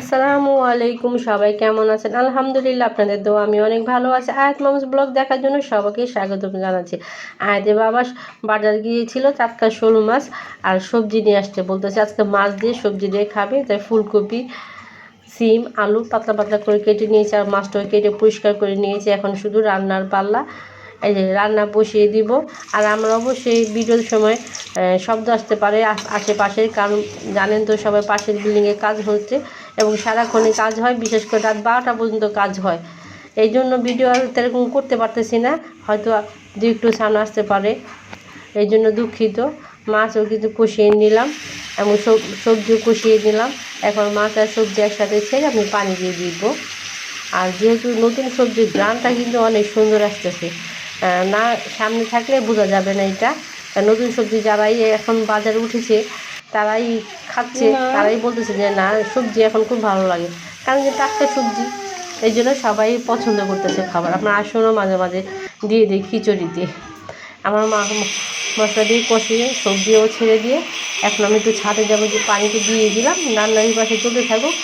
আসসালামু আলাইকুম, সবাই কেমন আছেন? আলহামদুলিল্লাহ, আপনাদের দোয়া আমি অনেক ভালো আছি। আয়াত মামস ব্লগ দেখার জন্য সবাইকে স্বাগত জানাচ্ছি। আয়াতের বাবা বাজার গিয়েছিল টাটকা শোল মাছ আর সবজি নিয়ে আসতে বলতেছে, আজকে মাছ দিয়ে সবজি দিয়ে খাবে। তাই ফুলকপি, সিম, আলু পাতলা পাতলা করে কেটে নিয়েছে আর মাছটা কেটে পরিষ্কার করে নিয়েছে। এখন শুধু রান্নার পাল্লা এই যে রান্না বসিয়ে দিব। আর আমরা অবশ্যই ভিডিওর সময় শব্দ আসতে পারে আশ- আশেপাশের কারণ জানেন তো সবাই পাশের বিল্ডিংয়ে কাজ হচ্ছে এবং সারাক্ষণে কাজ হয়, বিশেষ করে রাত বারোটা পর্যন্ত কাজ হয়। এই জন্য ভিডিও আর তেরকম করতে পারতেছি না, হয়তো দু একটু সামনে আসতে পারে। এই জন্য দুঃখিত। মাছও কিন্তু কষিয়ে নিলাম এবং সব- সবজিও কষিয়ে নিলাম। এখন মাছ আর সবজি একসাথে ছেড়ে আমি পানি দিয়ে দিব। আর যেহেতু নতুন সবজির গ্রানটা কিন্তু অনেক সুন্দর আসতেছে। না সামনে থাকলে বোঝা যাবে না এটা। নতুন সবজি যারাই এখন বাজারে উঠেছে তারাই খাচ্ছে তারাই বলতেছে যে না সবজি এখন খুব ভালো লাগে। কারণ যে টাটকা সবজি এই জন্য সবাই পছন্দ করতেছে খাবার। আপনার আসনও মাঝে মাঝে দিয়ে দিই খিচুড়িতে। আমার মা মশলা দিয়ে কষিয়ে সবজিও ছেড়ে দিয়ে এখন আমি একটু ছাদে যাব যে পানিতে দিয়ে দিলাম রান্নার পাশে চলতে থাকুক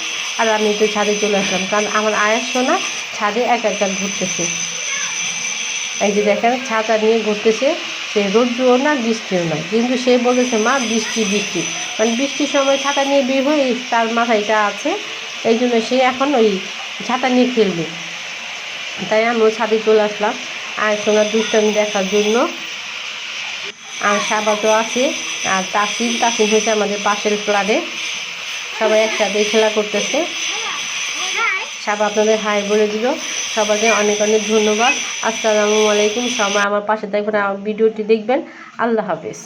আর আমি একটু ছাদে চলে আসলাম। কারণ আমার আয়াস সোনা ছাদে একা একা ঘুরতেছে। এই যে দেখেন, ছাতা নিয়ে ঘুরতেছে। সে রোদ্রুও না, বৃষ্টিও না কিন্তু সে বলেছে মা, বৃষ্টি বৃষ্টি। মানে বৃষ্টির সময় ছাতা নিয়ে বের হয়ে তার মাথায় এটা আছে। এই জন্য সে এখন ওই ছাতা নিয়ে খেলবে। তাই আমিও ছাদে চলে আসলাম। আর সোনার দুষ্টামি দেখার জন্য। আর সাবা তো আছে। আর তাসিম তাসিম হয়েছে আমাদের পাশের ফ্ল্যাটে সবাই একসাথে খেলা করতেছে। সাবা আপনাদের হাই বলে দিল। সবাইকে অনেক অনেক ধন্যবাদ। আসসালামু আলাইকুম। সবাই আমার পাশে থাকবেন, আমার ভিডিওটি দেখবেন। আল্লাহ হাফেজ।